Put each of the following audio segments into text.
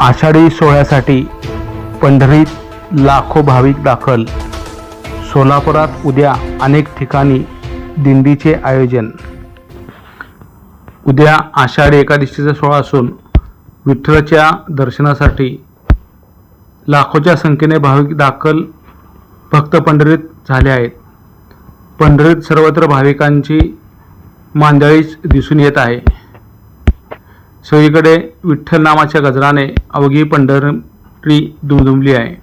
आषाढी सोहळ्यासाठी पंढरीत लाखो भाविक दाखल. सोलापुरात उद्या अनेक ठिकाणी दिंडीचे आयोजन. उद्या आषाढी एकादशीचा सोहळा असून विठ्ठलाच्या दर्शनासाठी लाखोच्या संख्येने भाविक दाखल भक्त पंढरीत झाले आहेत. पंढरीत सर्वत्र भाविकांची मांदळीच दिसून येत आहे. सगळीकडे विठ्ठल नामाच्या गजराने अवघी पंढरी दुमदुमली आहे.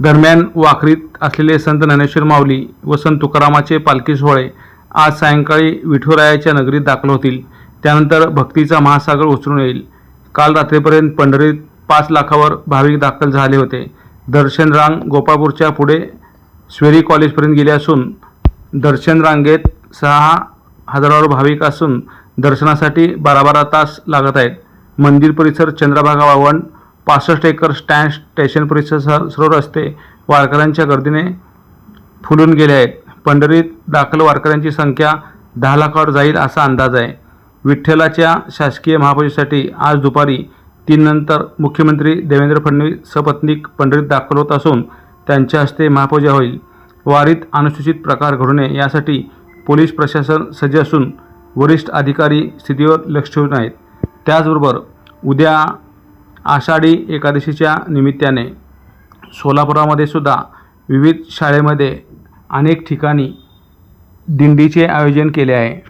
दरम्यान वाखरीत असलेले संत ज्ञानेश्वर माऊली व संत तुकारामाचे पालखी सोहळे आज सायंकाळी विठुरायाच्या नगरीत दाखल होतील. त्यानंतर भक्तीचा महासागर उचलून येईल. काल रात्रीपर्यंत पंढरीत पाच लाखावर भाविक दाखल झाले होते. दर्शन रांग गोपाळपूरच्या पुढे स्वेरी कॉलेजपर्यंत गेले असून दर्शन रांगेत सहा हजारावर भाविक असून दर्शनासाठी बारा बारा तास लागत आहेत. मंदिर परिसर चंद्रभागा वावण पासष्ट एकर स्टँड स्टेशन परिसर सर्व रस्ते वारकऱ्यांच्या गर्दीने फुलून गेले आहेत. पंढरीत दाखल वारकऱ्यांची संख्या दहा लाखावर जाईल असा अंदाज आहे. विठ्ठलाच्या शासकीय महापूजेसाठी आज दुपारी तीन नंतर मुख्यमंत्री देवेंद्र फडणवीस सपत्नीक पंढरीत दाखल होत असून त्यांच्या हस्ते महापूजा होईल. वारीत अनुसूचित प्रकार घडू नये यासाठी पोलीस प्रशासन सज्ज असून वरिष्ठ अधिकारी स्थितीवर लक्ष ठेवून आहेत त्याचबरोबर उद्या आषाढी एकादशीच्या निमित्ताने सोलापुरामध्ये सुद्धा विविध शाळेमध्ये अनेक ठिकाणी दिंडीचे आयोजन केले आहे.